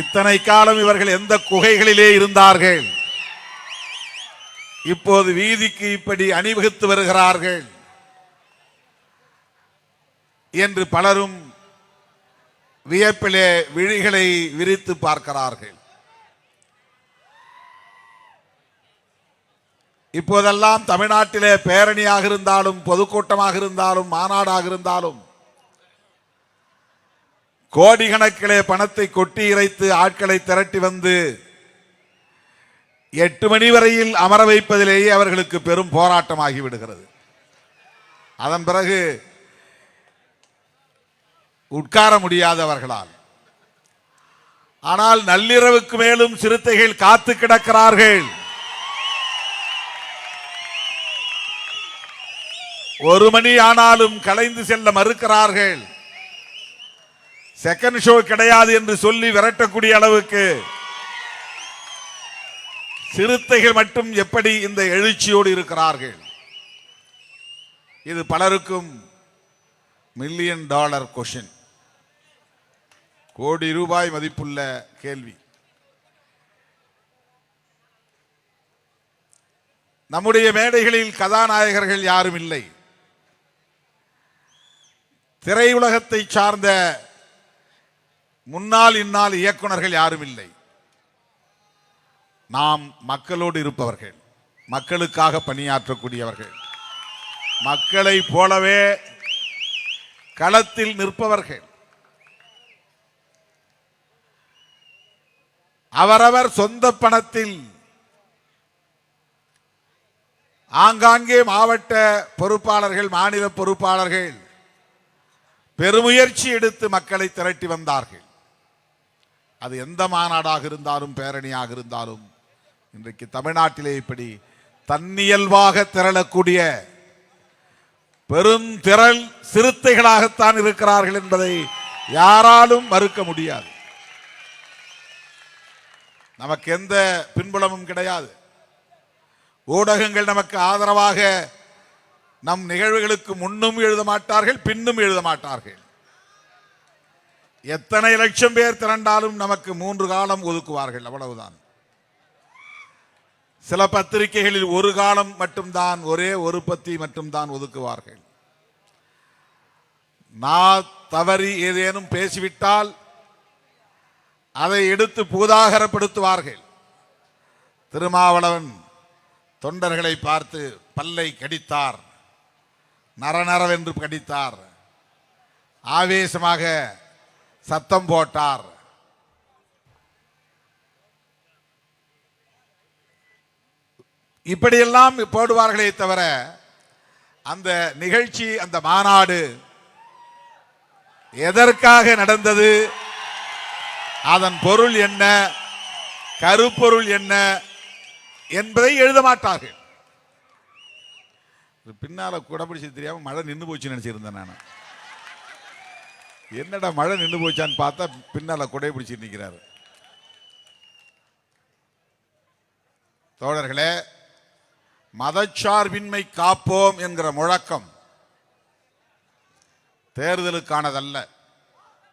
இத்தனை காலம் இவர்கள் எந்த குகைகளிலே இருந்தார்கள்? இப்போது வீதிக்கு இப்படி அணிவகுத்து வருகிறார்கள். என்று பலரும் வியப்பிலே விழிகளை விரித்து பார்க்கிறார்கள். இப்போதெல்லாம் தமிழ்நாட்டிலே பேரணியாக இருந்தாலும் பொதுக்கூட்டமாக இருந்தாலும் மாநாடாக இருந்தாலும் கோடிக்கணக்கிலே பணத்தை கொட்டி இறைத்து ஆட்களை திரட்டி வந்து எட்டு மணி வரையில் அமர வைப்பதிலேயே அவர்களுக்கு பெரும் போராட்டமாகி விடுகிறது. அதன் பிறகு உட்கார முடியாதவர்களால். ஆனால் நள்ளிரவுக்கு மேலும் சிறுத்தைகள் காத்து கிடக்கிறார்கள். ஒரு மணி ஆனாலும் கலைந்து செல்ல மறுக்கிறார்கள். செகண்ட் ஷோ கிடையாது என்று சொல்லி விரட்டக்கூடிய அளவுக்கு சிறுத்தைகள் மட்டும் எப்படி இந்த எழுச்சியோடு இருக்கிறார்கள்? இது பலருக்கும் மில்லியன் டாலர் கொஷின் கோடி ரூபாய் மதிப்புள்ள கேள்வி. நம்முடைய மேடைகளில் கதாநாயகர்கள் யாரும் இல்லை. திரையுலகத்தை சார்ந்த முன்னால் இந்நாள் இயக்குனர்கள் யாரும் இல்லை. நாம் மக்களோடு இருப்பவர்கள் மக்களுக்காக பணியாற்றக்கூடியவர்கள் மக்களை போலவே களத்தில் நிற்பவர்கள். அவரவர் சொந்த பணத்தில் ஆங்காங்கே மாவட்ட பொறுப்பாளர்கள் மாநில பொறுப்பாளர்கள் பெருமுயற்சி எடுத்து மக்களை திரட்டி வந்தார்கள். அது எந்த மாநாடாக இருந்தாலும் பேரணியாக இருந்தாலும் இன்றைக்கு தமிழ்நாட்டிலே இப்படி தன்னியல்வாக திரளக்கூடிய பெருந்திரள் சிறுத்தைகளாகத்தான் இருக்கிறார்கள் என்பதை யாராலும் மறுக்க முடியாது. நமக்கு எந்த பின்புலமும் கிடையாது. ஊடகங்கள் நமக்கு ஆதரவாக நம் நிகழ்வுகளுக்கு முன்னும் எழுத மாட்டார்கள் பின்னும் எழுத மாட்டார்கள். எத்தனை லட்சம் பேர் திரண்டாலும் நமக்கு மூன்று காலம் ஒதுக்குவார்கள் அவ்வளவுதான். சில பத்திரிகைகளில் ஒரு காலம் மட்டும்தான் ஒரே ஒரு பத்தி மட்டும்தான் ஒதுக்குவார்கள். நான் தவறி ஏதேனும் பேசிவிட்டால் அதை எடுத்து பூதாகரப்படுத்துவார்கள். திருமாவளவன் தொண்டர்களை பார்த்து பல்லை கடித்தார் நரநரவென்று கடித்தார் ஆவேசமாக சத்தம் போட்டார். இப்படியெல்லாம் போடுவார்களே தவிர அந்த நிகழ்ச்சி அந்த மாநாடு எதற்காக நடந்தது? அதன் பொருள் என்ன? கருப்பொருள் என்ன? என்பதை எழுத மாட்டார்கள். இது பின்னால குடப்பிடிச்சு தெரியாம மழை நின்று போச்சு நினைச்சிருந்தேன் நான். என்னடா மழை நின்று போச்சான்னு பார்த்தா பின்னால குடை பிடிச்சிட்டு நிற்கிறாரு தோழர்களே மதச்சார்பின்மை காப்போம் என்கிற முழக்கம் தேர்தலுக்கானதல்ல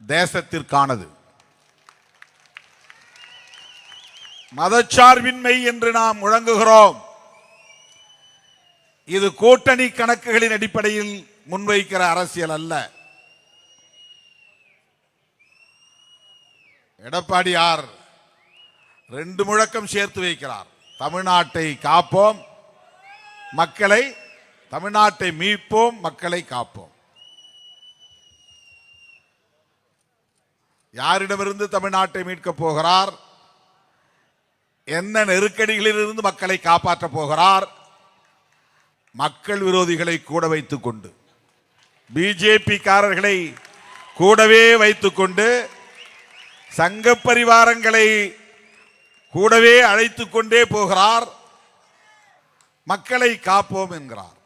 தேசத்திற்கானது. மதச்சார்பின்மை என்று நாம் முழங்குகிறோம். இது கூட்டணி கணக்குகளின் அடிப்படையில் முன்வைக்கிற அரசியல் அல்ல. எடப்பாடியார் ரெண்டு முழக்கம் சேர்த்து வைக்கிறார். தமிழ்நாட்டை காப்போம் மக்களை தமிழ்நாட்டை மீட்போம் மக்களை காப்போம். யாரிடமிருந்து தமிழ்நாட்டை மீட்கப் போகிறார்? என்ன நெருக்கடிகளிலிருந்து மக்களை காப்பாற்றப் போகிறார்? மக்கள் விரோதிகளை கூட வைத்துக் கொண்டு பிஜேபி காரர்களை கூடவே வைத்துக்கொண்டு சங்க பரிவாரங்களை கூடவே அழைத்து கொண்டே போகிறார். மக்களை காப்போம் என்கிறார்.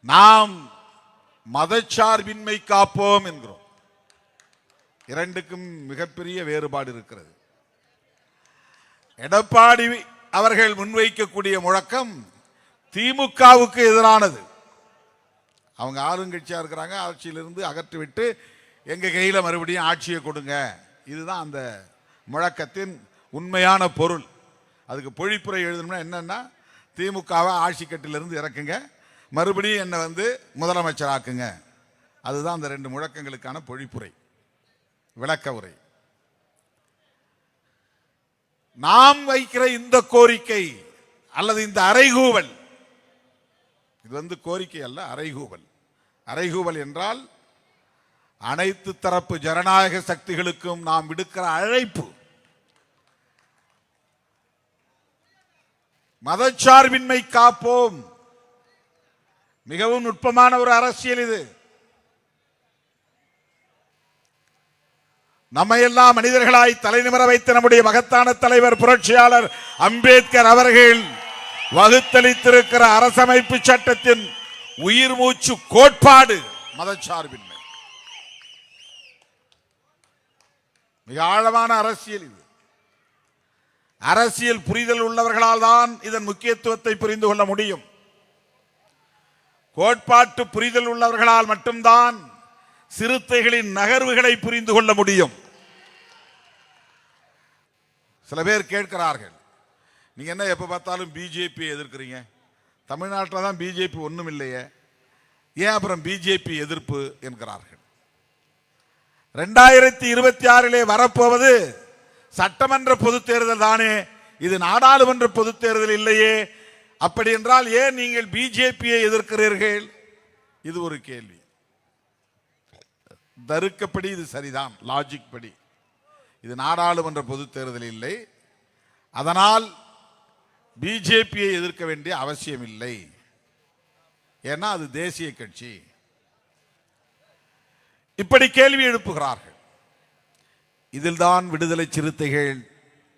நாம் மதச்சார்பின்மை காப்போம் என்கிறோம். இரண்டுக்கும் மிகப்பெரிய வேறுபாடு இருக்கிறது. எடப்பாடி அவர்கள் முன்வைக்கக்கூடிய முழக்கம் திமுகவுக்கு எதிரானது. அவங்க ஆளுங்கட்சியாக இருக்கிறாங்க ஆட்சியிலிருந்து அகற்றிவிட்டு எங்கள் கையில் மறுபடியும் ஆட்சியை கொடுங்க. இதுதான் அந்த முழக்கத்தின் உண்மையான பொருள். அதுக்கு பொழிப்புரை எழுதணும்னா என்னென்னா திமுகவை ஆட்சி கட்டிலிருந்து இறக்குங்க. மறுபடியும் என்னை வந்து முதலமைச்சராக்குங்க. அதுதான் அந்த ரெண்டு முழக்கங்களுக்கான பொழிப்புரை விளக்க உரை. நாம் வைக்கிற இந்த கோரிக்கை அல்லது இந்த அறைகூவல் இது வந்து கோரிக்கை அல்ல அறைகூவல். அறைகூவல் என்றால் அனைத்து தரப்பு ஜனநாயக சக்திகளுக்கும் நாம் விடுக்கிற அழைப்பு. மதச்சார்பின்மை காப்போம். மிகவும் நுட்பமான ஒரு அரசியல் இது. நம்மையெல்லாம் மனிதர்களாய் தலைநிமிர வைத்த நம்முடைய மகத்தான தலைவர் புரட்சியாளர் அம்பேத்கர் அவர்கள் வகுத்தளித்திருக்கிற அரசமைப்பு சட்டத்தின் உயிர் மூச்சு கோட்பாடு. மதச்சார்பின்மை. மிக ஆழமான அரசியல் இது. அரசியல் புரிதல் உள்ளவர்களால் தான் இதன் முக்கியத்துவத்தை புரிந்து கொள்ள முடியும். கோட்பாட்டு புரிதல் உள்ளவர்களால் மட்டும்தான் சிறுத்தைகளின் நகர்வுகளை புரிந்து கொள்ள முடியும். சில பேர் கேட்கிறார்கள் நீங்க என்ன எப்ப பார்த்தாலும் பிஜேபி எதிர்க்கிறீங்க? தமிழ்நாட்டில் தான் பிஜேபி ஒன்றும் இல்லையே. ஏன் அப்புறம் பிஜேபி எதிர்ப்பு என்கிறார்கள்? ரெண்டாயிரத்தி இருபத்தி ஆறிலே வரப்போவது சட்டமன்ற பொதுத் தேர்தல் தானே. இது நாடாளுமன்ற பொதுத் தேர்தல் இல்லையே. அப்படி என்றால் ஏன் நீங்கள் பிஜேபியை எதிர்க்கிறீர்கள்? இது ஒரு கேள்வி. தருக்கப்படி இது சரிதான். லாஜிக் படி. இது நாடாளுமன்ற பொதுத் தேர்தல் இல்லை. அதனால் பிஜேபியை எதிர்க்க வேண்டிய அவசியம் இல்லை ஏன்னா அது தேசிய கட்சி. இப்படி கேள்வி எழுப்புகிறார்கள். இதில்தான் விடுதலை சிறுத்தைகள்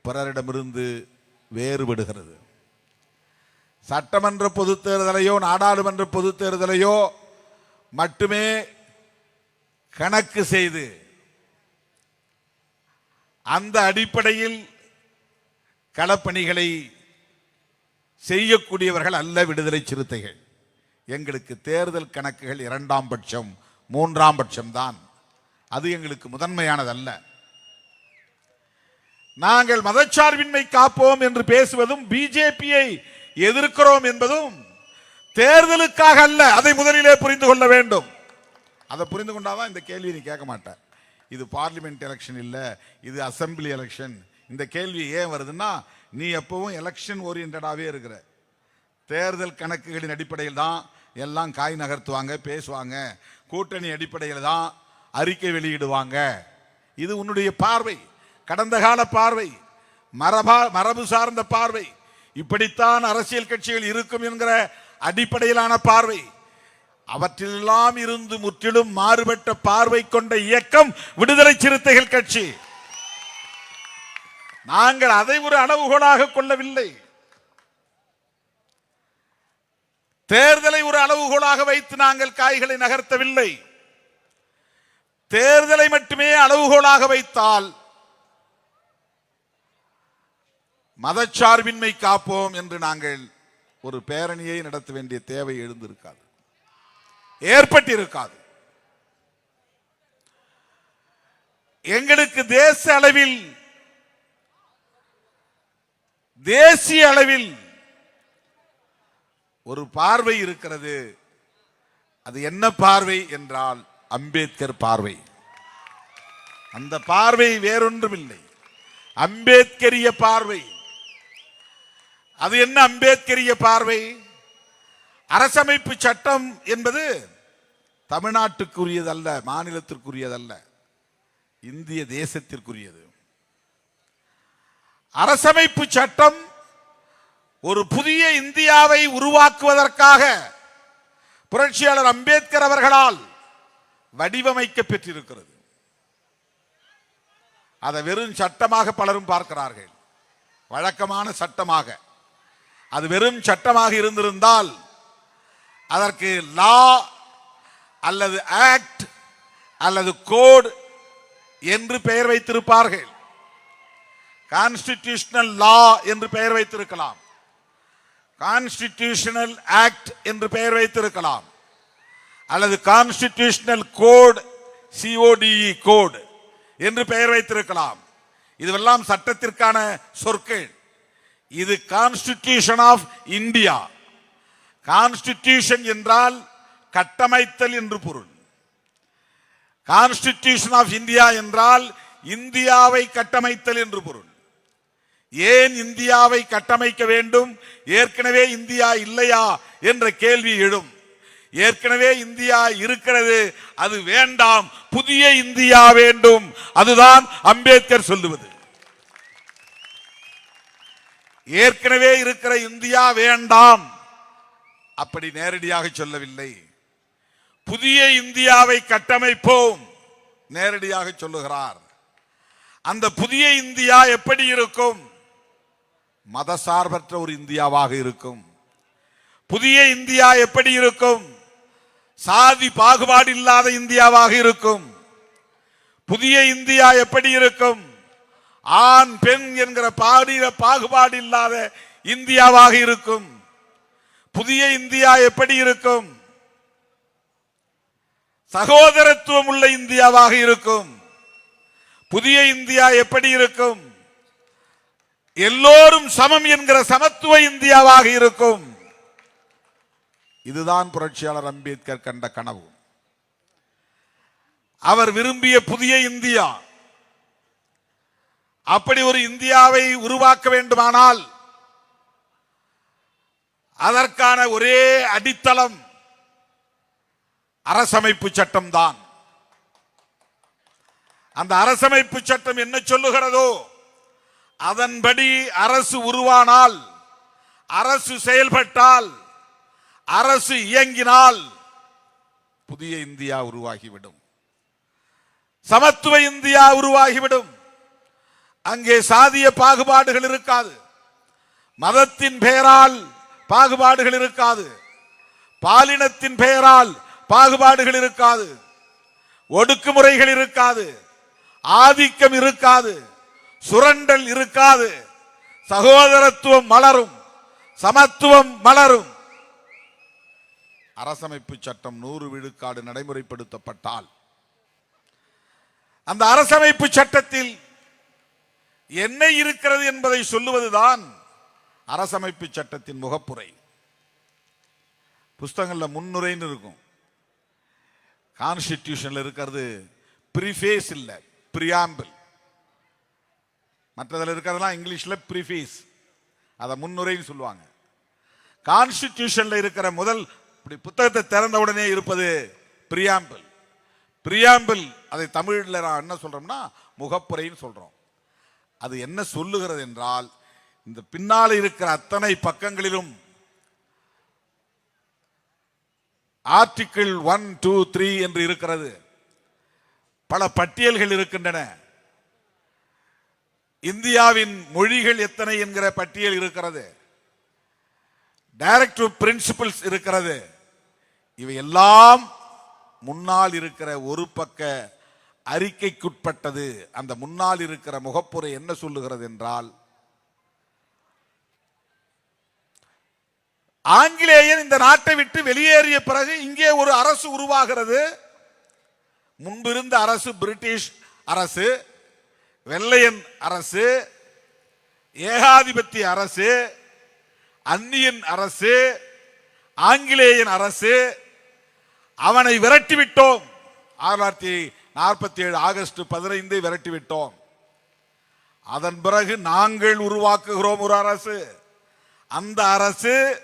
பிறரிடமிருந்து வேறுபடுகிறது. சட்டமன்ற பொதுத் தேர்தலையோ நாடாளுமன்ற பொதுத் தேர்தலையோ மட்டுமே கணக்கு செய்து அந்த அடிப்படையில் களப்பணிகளை செய்யக்கூடியவர்கள் அல்ல விடுதலை சிறுத்தைகள். எங்களுக்கு தேர்தல் கணக்குகள் இரண்டாம் பட்சம் மூன்றாம் பட்சம் தான். அது எங்களுக்கு முதன்மையானதல்ல. நாங்கள் மதச்சார்பின்மை காப்போம் என்று பேசுவதும் பிஜேபியை எதிர்க்கிறோம் என்பதும் தேர்தலுக்காக அல்ல அதை முதலிலே புரிந்து கொள்ள வேண்டும். அதை புரிந்து கொண்டாதான் இந்த கேள்வி நீ கேட்க மாட்டேன் இது பார்லிமெண்ட் எலெக்ஷன் இல்லை இது அசெம்பிளி எலெக்ஷன். இந்த கேள்வி ஏன் வருதுன்னா நீ எப்பவும் எலெக்ஷன் ஓரியன்டாகவே இருக்கிற. தேர்தல் கணக்குகளின் அடிப்படையில் தான் எல்லாம் காய் நகர்த்துவாங்க பேசுவாங்க. கூட்டணி அடிப்படையில் தான் அறிக்கை வெளியிடுவாங்க. இது உன்னுடைய பார்வை. கடந்த கால பார்வை. மரபா மரபு சார்ந்த பார்வை. இப்படித்தான் அரசியல் கட்சிகள் இருக்கும் என்கிற அடிப்படையிலான பார்வை. அவற்றிலெல்லாம் இருந்து முற்றிலும் மாறுபட்ட பார்வை கொண்ட இயக்கம் விடுதலை சிறுத்தைகள் கட்சி. நாங்கள் அதை ஒரு அளவுகோலாக கொள்ளவில்லை. தேர்தலை ஒரு அளவுகோலாக வைத்து நாங்கள் காய்களை நகர்த்தவில்லை. தேர்தலை மட்டுமே அளவுகோலாக வைத்தால் மதச்சார்பின்மை காப்போம் என்று நாங்கள் ஒரு பேரணியை நடத்த வேண்டிய தேவை எழுந்திருக்காது. ஏற்பட்டிருக்காது. எங்களுக்கு தேச அளவில் தேசிய அளவில் ஒரு பார்வை இருக்கிறது. அது என்ன பார்வை என்றால் அம்பேத்கர் பார்வை. அந்த பார்வை வேறொன்றுமில்லை. அம்பேத்கரிய பார்வை. அது என்ன அம்பேத்கரிய பார்வை? அரசமைப்பு சட்டம் என்பது தமிழ்நாட்டுக்குரியதல்ல மாநிலத்திற்குரியதல்ல. இந்திய தேசத்திற்குரியது. அரசமைப்பு சட்டம் ஒரு புதிய இந்தியாவை உருவாக்குவதற்காக புரட்சியாளர் அம்பேத்கர் அவர்களால் வடிவமைக்க பெற்றிருக்கிறது. அதை வெறும் சட்டமாக பலரும் பார்க்கிறார்கள். வழக்கமான சட்டமாக. அது வெறும் சட்டமாக இருந்திருந்தால் அதற்கு லா அல்லது ஆக்ட் அல்லது கோட் என்று பெயர் வைத்திருப்பார்கள். கான்ஸ்டிடியூஷனல் லா என்று பெயர் வைத்திருக்கலாம். கான்ஸ்டிடியூஷனல் ஆக்ட் என்று பெயர் வைத்திருக்கலாம். அல்லது கான்ஸ்டிடியூஷனல் கோட் சிஓடிஇ கோட் என்று பெயர் வைத்திருக்கலாம். இதுவெல்லாம் சட்டத்திற்கான சொற்கள். இது கான்ஸ்டிடியூஷன் ஆஃப் இந்தியா கான்ஸ்டிடியூஷன் என்றால் கட்டமைத்தல் என்று பொருள். கான்ஸ்டிடியூஷன் ஆஃப் இந்தியா என்றால் இந்தியாவை கட்டமைத்தல் என்று பொருள். ஏன் இந்தியாவை கட்டமைக்க வேண்டும்? ஏற்கனவே இந்தியா இல்லையா? என்ற கேள்வி எழும். ஏற்கனவே இந்தியா இருக்கிறது. அது வேண்டாம். புதிய இந்தியா வேண்டும். அதுதான் அம்பேத்கர் சொல்லுவது. ஏற்கனவே இருக்கிற இந்தியா வேண்டாம். அப்படி நேரடியாக சொல்லவில்லை. புதிய இந்தியாவை கட்டமைப்போம். நேரடியாக சொல்லுகிறார். அந்த புதிய இந்தியா எப்படி இருக்கும்? மதசார்பற்ற ஒரு இந்தியாவாக இருக்கும். புதிய இந்தியா எப்படி இருக்கும்? சாதி பாகுபாடு இல்லாத இந்தியாவாக இருக்கும். புதிய இந்தியா எப்படி இருக்கும்? ஆண் பெண் என்கிற பாடிய பாகுபாடு இல்லாத இந்தியாவாக இருக்கும். புதிய இந்தியா எப்படி இருக்கும்? சகோதரத்துவம் உள்ள இந்தியாவாக இருக்கும். புதிய இந்தியா எப்படி இருக்கும்? எல்லோரும் சமம் என்கிற சமத்துவ இந்தியாவாக இருக்கும். இதுதான் புரட்சியாளர் அம்பேத்கர் கண்ட கனவு. அவர் விரும்பிய புதிய இந்தியா. அப்படி ஒரு இந்தியாவை உருவாக்க வேண்டுமானால் அதற்கான ஒரே அடித்தளம் அரசமைப்பு சட்டம் தான் அந்த அரசமைப்பு சட்டம் என்ன சொல்லுகிறதோ அதன்படி அரசு உருவானால் அரசு செயல்பட்டால் அரசு இயங்கினால் புதிய இந்தியா உருவாகிவிடும். சமத்துவ இந்தியா உருவாகிவிடும். அங்கே சாதிய பாகுபாடுகள் இருக்காது. மதத்தின் பெயரால் பாகுபாடுகள் இருக்காது. பாலினத்தின் பெயரால் பாகுபாடுகள் இருக்காது. ஒடுக்குமுறைகள் இருக்காது. ஆதிக்கம் இருக்காது. சுரண்டல் இருக்காது. சகோதரத்துவம் மலரும். சமத்துவம் மலரும். அரசமைப்பு சட்டம் நூறு விழுக்காடு நடைமுறைப்படுத்தப்பட்டால் அந்த அரசமைப்பு சட்டத்தில் என்ன இருக்கிறது என்பதை சொல்லுவதுதான் அரசமைப்பு சட்டத்தின் முகப்புரை. புஸ்தகங்களில் முன்னுரைன்னு இருக்கும். கான்ஸ்டிடியூஷன்ல இருக்கிறது ப்ரிஃபேஸ் இல்லை பிரியாம்பிள் மற்றதில் இருக்கிறதெல்லாம் இங்கிலீஷில் ப்ரிஃபீஸ் அதை முன்னுரைன்னு சொல்லுவாங்க. கான்ஸ்டிடியூஷனில் இருக்கிற முதல் இப்படி புத்தகத்தை திறந்த உடனே இருப்பது பிரியாம்பிள் பிரியாம்பிள் அதை தமிழில் நான் என்ன சொல்கிறோம்னா முகப்புரைன்னு சொல்கிறோம் அது என்ன சொல்லுகிறது என்றால் இந்த பின்னால் இருக்கிற அத்தனை பக்கங்களிலும் ஆர்டிக்கிள் ஒன் டூ த்ரீ என்று இருக்கிறது. பல பட்டியல்கள் இருக்கின்றன. இந்தியாவின் மொழிகள் எத்தனை என்கிற பட்டியல் இருக்கிறது? டைரக்டிவ் பிரின்சிபிள்ஸ் இருக்கிறது. இவை எல்லாம் முன்னால் இருக்கிற ஒரு பக்க அறிக்கைக்குட்பட்டது. அந்த முன்னால் இருக்கிற முகப்புரை என்ன சொல்லுகிறது என்றால் ஆங்கிலேயன் இந்த நாட்டை விட்டு வெளியேறிய பிறகு இங்கே ஒரு அரசு உருவாகிறது. முன்பிருந்த அரசு பிரிட்டிஷ் அரசு வெள்ளையன் அரசு ஏகாதிபத்திய அரசு அந்நியன் அரசு ஆங்கிலேயன் அரசு அவனை விரட்டி விட்டோம் ஆயிரத்தி தொள்ளாயிரத்தி நாற்பத்தி ஏழு ஆகஸ்ட் பதினைந்து விரட்டி விட்டோம் அதன் பிறகு நாங்கள் உருவாக்குகிறோம் ஒரு அரசு. அந்த அரசு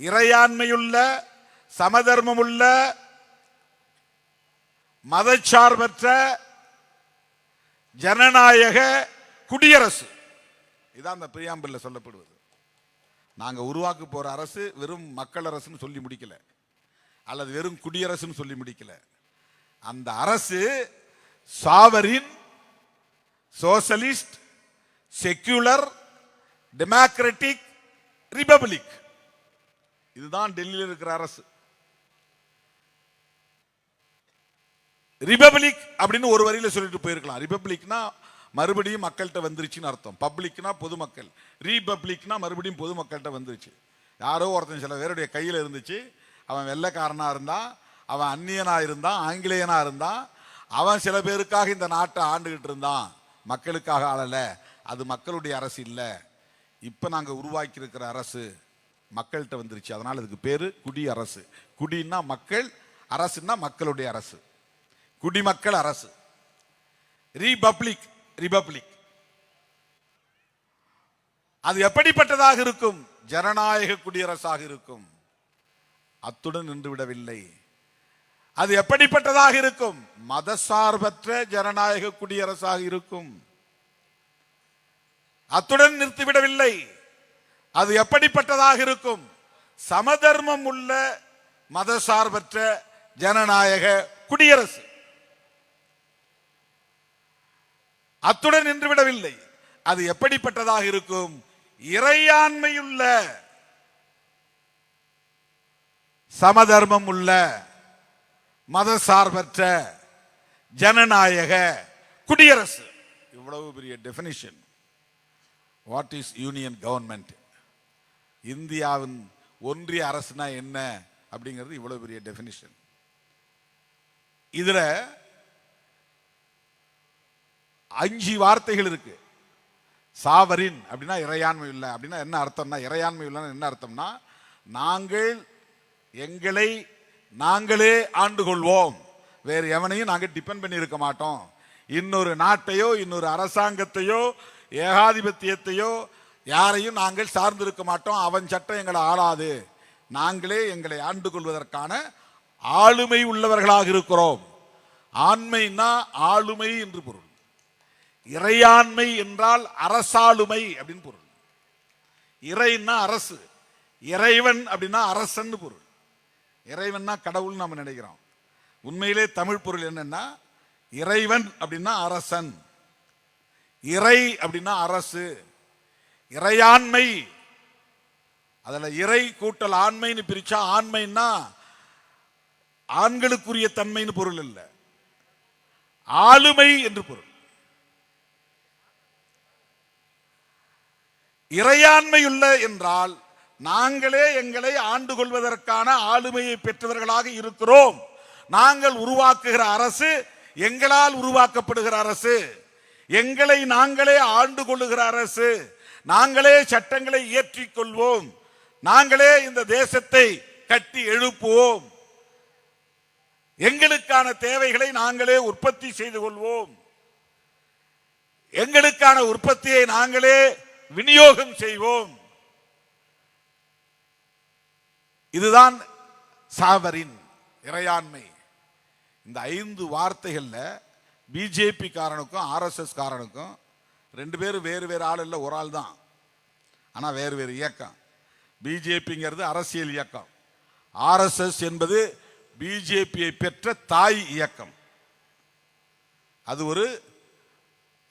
இறையாண்மையுள்ள சமதர்மமுள்ள மதச்சார்பற்ற ஜனநாயக குடியரசு. இதான் அந்த பிரியாம்பிள்ல சொல்லப்படுவது. நாங்கள் உருவாக்க போகிற அரசு வெறும் மக்கள் அரசுன்னு சொல்லி முடிக்கல. அல்லது வெறும் குடியரசுன்னு சொல்லி முடிக்கல. அந்த அரசு sovereign socialist secular democratic republic இதுதான் டெல்லியில் இருக்கிற அரசு. ரிபப்ளிக் அப்படின்னு ஒரு வரியில சொல்லிட்டு போயிருக்கலாம். ரிபப்ளிக்னா மறுபடியும் மக்கள்கிட்ட வந்துருச்சுன்னு அர்த்தம். பப்ளிக்னா பொதுமக்கள். ரீபப்ளிக்னா மறுபடியும் பொதுமக்கள்கிட்ட வந்துருச்சு. யாரோ ஒருத்தன் சில பேருடைய கையில் இருந்துச்சு. அவன் வெள்ளைக்காரனாக இருந்தான் அவன் அந்நியனாக இருந்தான் ஆங்கிலேயனாக இருந்தான் அவன் சில பேருக்காக இந்த நாட்டை ஆண்டுகிட்டு இருந்தான். மக்களுக்காக ஆளலை. அது மக்களுடைய அரசு இல்லை. இப்போ நாங்கள் உருவாக்கியிருக்கிற அரசு மக்கள்கிட்ட வந்துருச்சு. அதனால் இதுக்கு பேர் குடி அரசு குடின்னா மக்கள் அரசுன்னா மக்களுடைய அரசு. குடிமக்கள் அரசு. ரிபப்ளிக் ரிபப்ளிக் அது எப்படிப்பட்டதாக இருக்கும்? ஜனநாயக குடியரசாக இருக்கும். அத்துடன் நின்று விடவில்லை. அது எப்படிப்பட்டதாக இருக்கும்? மதசார்பற்ற ஜனநாயக குடியரசாக இருக்கும். அத்துடன் நிறுத்திவிடவில்லை அது எப்படிப்பட்டதாக இருக்கும்? சமதர்மம் உள்ள மதசார்பற்ற ஜனநாயக குடியரசு. அத்துடன் நின்றுவிடவில்லை. அது எப்படிப்பட்டதாக இருக்கும்? இறையாண்மையுள்ள. சமதர்மம் உள்ள. மத சார்பற்ற ஜனநாயக. குடியரசு. இவ்வளவு பெரிய definition what is union government இந்தியாவின் ஒன்றிய அரசுனா என்ன? அப்படிங்கிறது இவ்வளவு பெரிய டெபினிஷன் இதுல அஞ்சு வார்த்தைகள் இருக்கு. சாவரின் அப்படின்னா இறையாண்மை இல்லை. அப்படின்னா என்ன அர்த்தம்னா இறையாண்மை இல்லைன்னா என்ன அர்த்தம்னா நாங்கள் எங்களை நாங்களே ஆண்டு கொள்வோம் வேறு எவனையும் நாங்கள் டிபெண்ட் பண்ணியிருக்க மாட்டோம். இன்னொரு நாட்டையோ இன்னொரு அரசாங்கத்தையோ ஏகாதிபத்தியத்தையோ யாரையும் நாங்கள் சார்ந்திருக்க மாட்டோம். அவன் சட்டம் எங்களை ஆளாது. நாங்களே எங்களை ஆண்டு கொள்வதற்கான ஆளுமை உள்ளவர்களாக இருக்கிறோம். ஆண்மைன்னா ஆளுமை என்று பொருள். இறையாண்மை என்றால் அரசாளுமை அப்படின்னு பொருள். இறைன்னா அரசு. இறைவன் அப்படின்னா அரசன் பொருள். இறைவன்னா கடவுள்னு நம்ம நினைக்கிறோம். உண்மையிலே தமிழ் பொருள் என்னன்னா இறைவன் அப்படின்னா அரசன். இறை அப்படின்னா அரசு. இறையாண்மை. அதுல இறை கூட்டல் ஆண்மைன்னு பிரிச்சா ஆண்மைன்னா ஆண்களுக்குரிய தன்மைன்னு பொருள் இல்லை. ஆளுமை என்று பொருள். இறையாண்மையுள்ள என்றால் நாங்களே எங்களை ஆண்டு கொள்வதற்கான ஆளுமையை பெற்றவர்களாக இருக்கிறோம். நாங்கள் உருவாக்குகிற அரசு எங்களால் உருவாக்கப்படுகிற அரசு. எங்களை நாங்களே ஆண்டு கொள்ளுகிற அரசு. நாங்களே சட்டங்களை இயற்றிக் கொள்வோம். நாங்களே இந்த தேசத்தை கட்டி எழுப்புவோம். எங்களுக்கான தேவைகளை நாங்களே உற்பத்தி செய்து கொள்வோம். எங்களுக்கான உற்பத்தியை நாங்களே விநியோகம் செய்வோம். இதுதான் சாவரின் இறையாண்மை. இந்த ஐந்து வார்த்தைகள்ல பிஜேபி காரனுக்கும் ஆர்எஸ்எஸ் காரனுக்கும் ரெண்டு பேரும் வேறு வேறு ஆள் இல்லை ஒரு ஆள் தான். ஆனா வேறு வேறு இயக்கம். பிஜேபிங்கிறது அரசியல் இயக்கம். ஆர்எஸ்எஸ் என்பது பிஜேபியை பெற்ற தாய் இயக்கம். அது ஒரு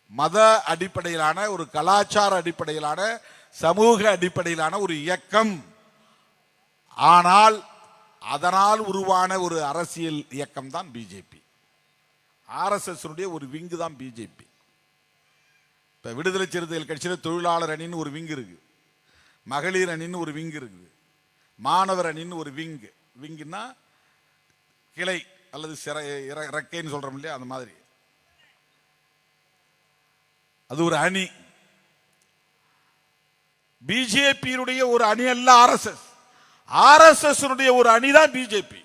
மத அடிப்படையிலான ஒரு கலாச்சார அடிப்படையிலான சமூக அடிப்படையிலான ஒரு இயக்கம். ஆனால் அதனால் உருவான ஒரு அரசியல் இயக்கம் தான் பிஜேபி ஆர்எஸ்எஸ் ஒரு விங்கு தான் பிஜேபி இப்ப விடுதலை சிறுத்தைகள் கட்சியில் தொழிலாளர் அணின்னு ஒரு விங்கு இருக்கு. மகளிர் அணின்னு ஒரு விங்கு இருக்கு. மாணவர் அணின்னு ஒரு விங்கு விங்குன்னா கிளை அல்லது சிற இற- இறக்கைன்னு சொல்றோம் இல்லையா அந்த மாதிரி. அது ஒரு அணி. பிஜேபியினுடைய ஒரு அணி அல்ல ஆர்எஸ்எஸ் ஆர்எஸ்எஸ் ஒரு அணி தான் பிஜேபி